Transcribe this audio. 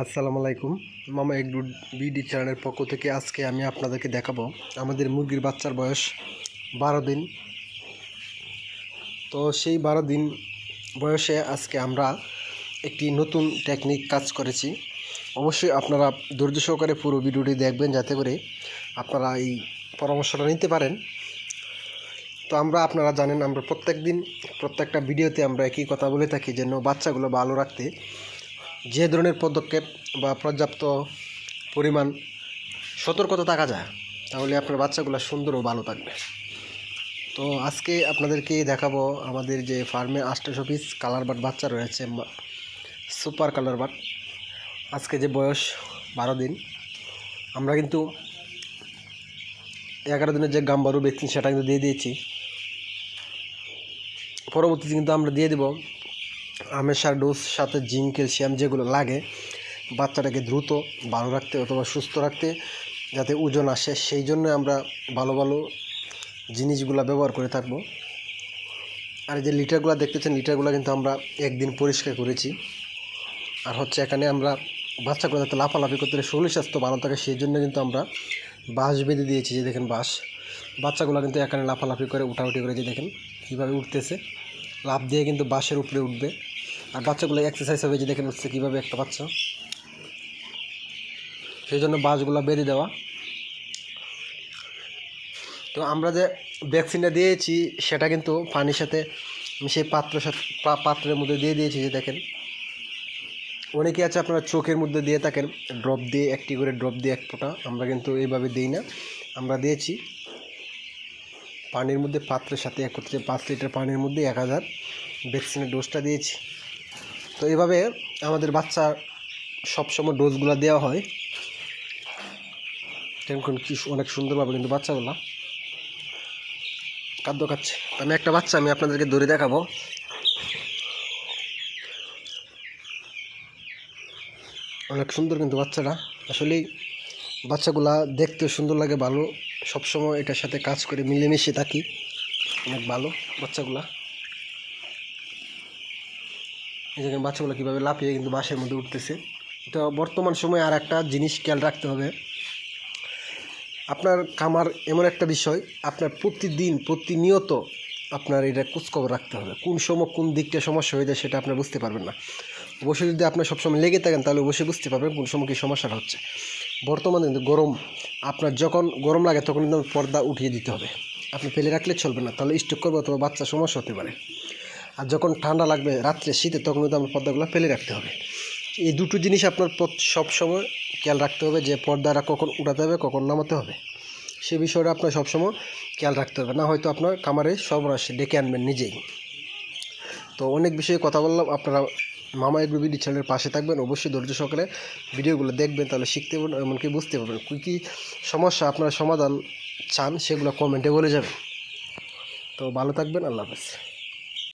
আসসালামু আলাইকুম। মামা এক বিডি চ্যানেলের পক্ষ থেকে আজকে আমি আপনাদেরকে দেখাবো আমাদের মুরগির বাচ্চার বয়স বারো দিন। তো সেই বারো দিন বয়সে আজকে আমরা একটি নতুন টেকনিক কাজ করেছি। অবশ্যই আপনারা ধৈর্য সহকারে পুরো ভিডিওটি দেখবেন, যাতে করে আপনারা এই পরামর্শটা নিতে পারেন। তো আমরা, আপনারা জানেন, আমরা প্রত্যেক দিন প্রত্যেকটা ভিডিওতে আমরা একই কথা বলে থাকি, যেন বাচ্চাগুলো ভালো রাখতে যে ধরনের পদক্ষেপ বা পর্যাপ্ত পরিমাণ সতর্কতা থাকা যায়, তাহলে আপনার বাচ্চাগুলো সুন্দর ও ভালো থাকবে। তো আজকে আপনাদেরকে দেখাবো আমাদের যে ফার্মে আষ্টাশো পিস কালার বাট বাচ্চা রয়েছে সুপার কালার বাট আজকে যে বয়স বারো দিন, আমরা কিন্তু এগারো দিনের যে গাম্বারু ভ্যাকসিন সেটা কিন্তু দিয়ে দিয়েছি। পরবর্তীতে কিন্তু আমরা দিয়ে দেবো আমেশার ডোজ সাথে জিঙ্ক, ক্যালসিয়াম যেগুলো লাগে, বাচ্চাটাকে দ্রুত ভালো রাখতে অথবা সুস্থ রাখতে যাতে ওজন আসে, সেই জন্য আমরা ভালো ভালো জিনিসগুলো ব্যবহার করে থাকব। আর যে লিটারগুলো দেখতেছেন, লিটারগুলো কিন্তু আমরা একদিন পরিষ্কার করেছি। আর হচ্ছে এখানে আমরা বাচ্চাগুলো যাতে লাফালাফি করতে শরীর স্বাস্থ্য ভালো থাকে, সেই জন্য কিন্তু আমরা বাঁশ বেঁধে দিয়েছি যে দেখেন বাঁশ। বাচ্চাগুলো কিন্তু এখানে লাফালাফি করে, উঠাউটি করে যে দেখেন কীভাবে উঠতেছে। লাফ দিয়ে কিন্তু বাঁশের উপরে উঠবে। আর বাচ্চাগুলো এক্সারসাইজ হবে যে দেখেন উঠছে কীভাবে একটা বাচ্চা। সেই জন্য বাঁশগুলো বেঁধে দেওয়া। তো আমরা যে ভ্যাকসিনটা দিয়েছি, সেটা কিন্তু পানির সাথে সেই পাত্র পাত্রের মধ্যে দিয়ে দিয়েছি যে দেখেন। অনেকে আছে আপনারা চোখের মধ্যে দিয়ে থাকেন ড্রপ দিয়ে, একটি করে ড্রপ দিয়ে এক ফোঁটা। আমরা কিন্তু এইভাবে দিই না। আমরা দিয়েছি পানির মধ্যে পাত্রের সাথে একত্রে পাঁচ লিটার পানির মধ্যে এক হাজার ভ্যাকসিনের ডোজটা দিয়েছি। তো এভাবে আমাদের বাচ্চা সবসময় ডোজগুলো দেওয়া হয়। কেমন কি অনেক সুন্দরভাবে কিন্তু বাচ্চাগুলো খাদ্য খাচ্ছে আমি একটা বাচ্চা, আমি আপনাদেরকে ধরে দেখাবো। অনেক সুন্দর কিন্তু বাচ্চাটা। আসলেই বাচ্চাগুলা দেখতে সুন্দর লাগে, ভালো। সবসময় এটার সাথে কাজ করে, মিলেমিশে থাকি। অনেক ভালো বাচ্চাগুলা। দেখেন বাচ্চাগুলো কীভাবে লাফিয়ে কিন্তু বাসের মধ্যে উঠতেছে। তো বর্তমান সময়ে আর একটা জিনিস খেয়াল রাখতে হবে। আপনার খামার এমন একটা বিষয়, আপনার প্রতিদিন, প্রতিনিয়ত আপনার এটা খোঁজখবর রাখতে হবে। কোন সময় কোন দিকটা সমস্যা হয়ে যায় সেটা আপনার বুঝতে পারবেন না। অবশ্যই যদি আপনার সবসময় লেগে থাকেন, তাহলে অবশ্যই বুঝতে পারবেন কোন সময় কী সমস্যাটা হচ্ছে। বর্তমানে কিন্তু গরম, আপনার যখন গরম লাগে তখন কিন্তু পর্দা উঠিয়ে দিতে হবে। আপনি ফেলে রাখলে চলবে না, তাহলে স্টক করবে অথবা বাচ্চা সমস্যা হতে পারে। আর যখন ঠান্ডা লাগবে রাত্রে শীতে, তখন কিন্তু আপনার পর্দাগুলো ফেলে রাখতে হবে। এই দুটো জিনিস আপনার সব সময় খেয়াল রাখতে হবে যে পর্দাটা কখন উঠাতে হবে, কখন নামাতে হবে। সে বিষয়টা আপনার সবসময় খেয়াল রাখতে হবে। না হয়তো আপনার কামারে সর্বনাশ ডেকে আনবেন নিজেই। তো অনেক বিষয়ে কথা বললাম। আপনারা মামা এগ্রো বিডি চ্যানেলের পাশে থাকবেন। অবশ্যই ধৈর্য সহকারে ভিডিওগুলো দেখবেন, তাহলে শিখতে পারবেন, এমনকি বুঝতে পারবেন কী কী সমস্যা আপনারা সমাধান চান, সেগুলো কমেন্টে বলে যাবেন। তো ভালো থাকবেন। আল্লাহ হাফেজ।